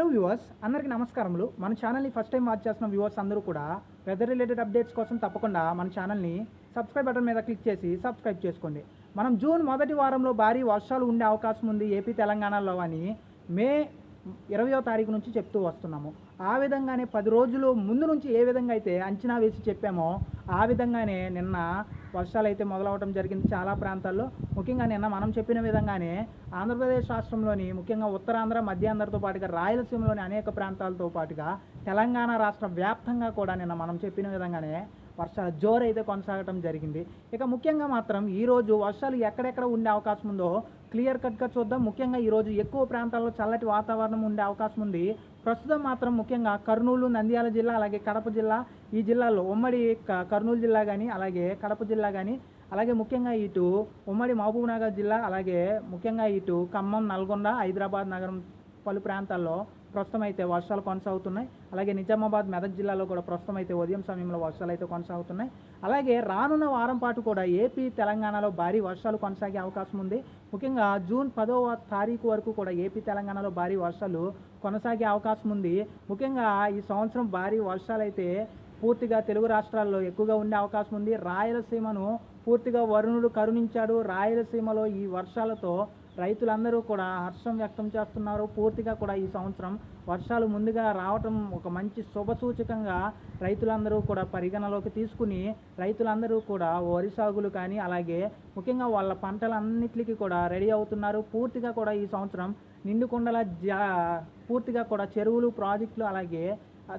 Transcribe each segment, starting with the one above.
Hello viewers అందరికీ నమస్కారములు. మన ఛానల్ని ఫస్ట్ టైం వాచ్ చేస్తున్న వ్యూవర్స్ అందరూ కూడా వెదర్ రిలేటెడ్ అప్డేట్స్ కోసం తప్పకుండా మన ఛానల్ని సబ్స్క్రైబ్ బటన్ మీద క్లిక్ చేసి సబ్స్క్రైబ్ చేసుకోండి. మనం జూన్ మొదటి వారంలో భారీ వర్షాలు ఉండే అవకాశం ఉంది ఏపీ తెలంగాణలో అని. మే ఇరవయో తారీఖు నుంచి చెప్తూ వస్తున్నాము. ఆ విధంగానే పది రోజులు ముందు నుంచి ఏ విధంగా అయితే అంచనా వేసి చెప్పామో ఆ విధంగానే నిన్న వర్షాలు అయితే మొదలవడం జరిగింది చాలా ప్రాంతాల్లో. ముఖ్యంగా నిన్న మనం చెప్పిన విధంగానే ఆంధ్రప్రదేశ్ రాష్ట్రంలోని ముఖ్యంగా ఉత్తరాంధ్ర మధ్యాంధ్రతో పాటుగా రాయలసీమలోని అనేక ప్రాంతాలతో పాటుగా తెలంగాణ రాష్ట్ర వ్యాప్తంగా కూడా నిన్న మనం చెప్పిన విధంగానే వర్షాలు జోరు అయితే జరిగింది. ఇక ముఖ్యంగా మాత్రం ఈరోజు వర్షాలు ఎక్కడెక్కడ ఉండే అవకాశం ఉందో క్లియర్ కట్గా చూద్దాం. ముఖ్యంగా ఈరోజు ఎక్కువ ప్రాంతాల్లో చల్లటి వాతావరణం ఉండే అవకాశం ఉంది. ప్రస్తుతం మాత్రం ముఖ్యంగా కర్నూలు నంద్యాల జిల్లా అలాగే కడప జిల్లా ఈ జిల్లాలో ఉమ్మడి కర్నూలు జిల్లా కానీ అలాగే కడప జిల్లా కానీ అలాగే ముఖ్యంగా ఇటు ఉమ్మడి మహబూబ్నగర్ జిల్లా అలాగే ముఖ్యంగా ఇటు ఖమ్మం నల్గొండ హైదరాబాద్ నగరం పలు ప్రాంతాల్లో ప్రస్తుతం అయితే వర్షాలు కొనసాగుతున్నాయి. అలాగే నిజామాబాద్ మెదక్ జిల్లాలో కూడా ప్రస్తుతం అయితే ఉదయం సమయంలో వర్షాలు అయితే కొనసాగుతున్నాయి. అలాగే రానున్న వారం పాటు కూడా ఏపీ తెలంగాణలో భారీ వర్షాలు కొనసాగే అవకాశం ఉంది. ముఖ్యంగా జూన్ పదవ తారీఖు వరకు కూడా ఏపీ తెలంగాణలో భారీ వర్షాలు కొనసాగే అవకాశం ఉంది. ముఖ్యంగా ఈ సంవత్సరం భారీ వర్షాలు అయితే పూర్తిగా తెలుగు రాష్ట్రాల్లో ఎక్కువగా ఉండే అవకాశం ఉంది. రాయలసీమను పూర్తిగా వరుణుడు కరుణించాడు. రాయలసీమలో ఈ వర్షాలతో రైతులందరూ కూడా హర్షం వ్యక్తం చేస్తున్నారు. పూర్తిగా కూడా ఈ సంవత్సరం వర్షాలు ముందుగా రావటం ఒక మంచి శుభసూచకంగా రైతులందరూ కూడా పరిగణలోకి తీసుకుని రైతులందరూ కూడా వరి సాగులు కానీ అలాగే ముఖ్యంగా వాళ్ళ పంటలన్నిటికీ కూడా రెడీ అవుతున్నారు. పూర్తిగా కూడా ఈ సంవత్సరం నిండుకొండల జా పూర్తిగా కూడా చెరువులు ప్రాజెక్టులు అలాగే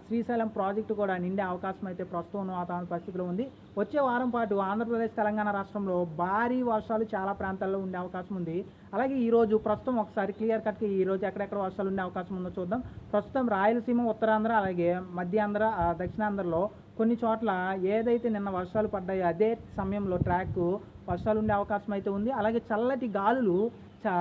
శ్రీశైలం ప్రాజెక్టు కూడా నిండే అవకాశం అయితే ప్రస్తుతం ఉన్న వాతావరణ పరిస్థితిలో ఉంది. వచ్చే వారం పాటు ఆంధ్రప్రదేశ్ తెలంగాణ రాష్ట్రంలో భారీ వర్షాలు చాలా ప్రాంతాల్లో ఉండే అవకాశం ఉంది. అలాగే ఈరోజు ప్రస్తుతం ఒకసారి క్లియర్ కట్కి ఈ రోజు ఎక్కడెక్కడ వర్షాలు ఉండే అవకాశం ఉందో చూద్దాం. ప్రస్తుతం రాయలసీమ ఉత్తరాంధ్ర అలాగే మధ్యాంధ్ర దక్షిణాంధ్రలో కొన్ని చోట్ల ఏదైతే నిన్న వర్షాలు పడ్డాయో అదే సమయంలో ట్రాక్ వర్షాలు ఉండే అవకాశం అయితే ఉంది. అలాగే చల్లటి గాలులు చా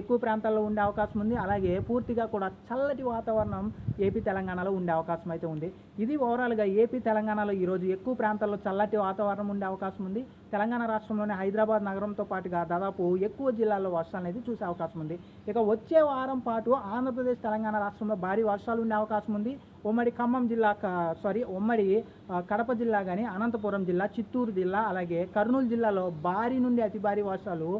ఎక్కువ ప్రాంతాల్లో ఉండే అవకాశం ఉంది. అలాగే పూర్తిగా కూడా చల్లటి వాతావరణం ఏపీ తెలంగాణలో ఉండే అవకాశం అయితే ఉంది. ఇది ఓవరాల్గా ఏపీ తెలంగాణలో ఈరోజు ఎక్కువ ప్రాంతాల్లో చల్లటి వాతావరణం ఉండే అవకాశం ఉంది. తెలంగాణ రాష్ట్రంలోని హైదరాబాద్ నగరంతో పాటుగా దాదాపు ఎక్కువ జిల్లాల్లో వర్షాలు అనేది చూసే అవకాశం ఉంది. ఇక వచ్చే వారం పాటు ఆంధ్రప్రదేశ్ తెలంగాణ రాష్ట్రంలో భారీ వర్షాలు ఉండే అవకాశం ఉంది. ఉమ్మడి ఖమ్మం జిల్లా సారీ ఉమ్మడి కడప జిల్లా కానీ అనంతపురం జిల్లా చిత్తూరు జిల్లా అలాగే కర్నూలు జిల్లాలో భారీ నుండి అతి భారీ వర్షాలు